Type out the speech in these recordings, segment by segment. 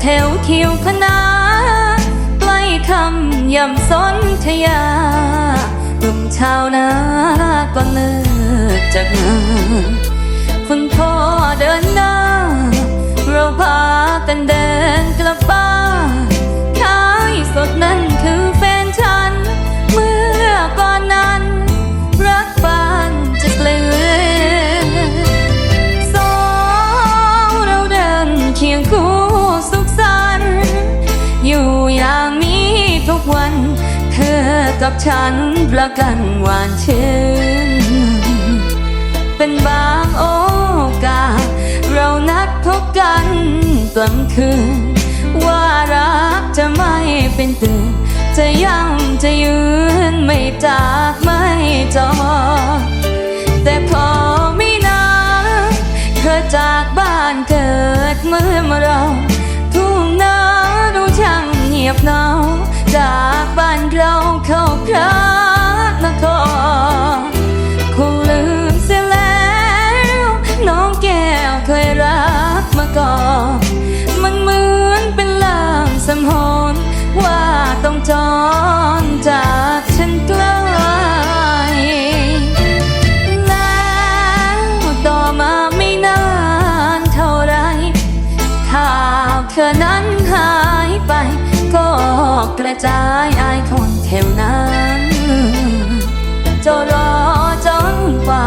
แถวคิวคณะใกล้คำยำสนทยาหนุ่มชาวนาก็เนิด กับฉันประกันหวานชื่น เป็นบางโอกาส เรานัดพบกันกลางคืน ว่ารักจะไม่เป็นตื่น จะยังจะยืนไม่จากไม่จอ แต่พอไม่นานเธอจากบ้านเกิดเมื่อมาเราทุ่งนาดูช่างเงียบเหงาจากบ้านเรา จรจากฉันไกลแล้วต่อมาไม่นานเท่าไรข่าวเธอนั้นหายไป ก็กระจายอายคนแถวนั้นจะรอจนกว่า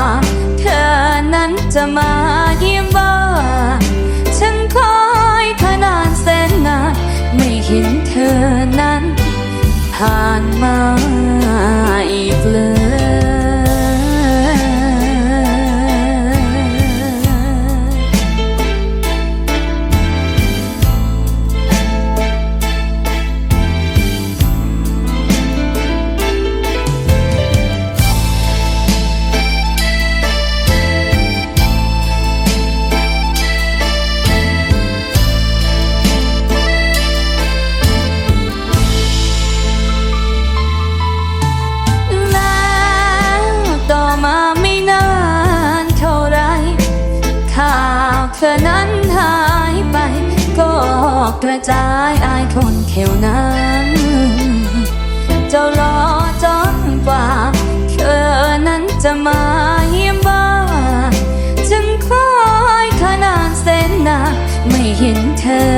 เธอนั้นจะมาเยี่ยมบ้านฉันคอยเธอนานแสนนาน ไม่เห็นเธอนั้น ผ่านมา ธอนั้นหายไป ก็กระจายอายคนแถวนั้นจะรอจนกว่าเธอนั้นจะมาเยี่ยมบ้านจึงคอยขนาดเสนนาไม่เห็นเธอ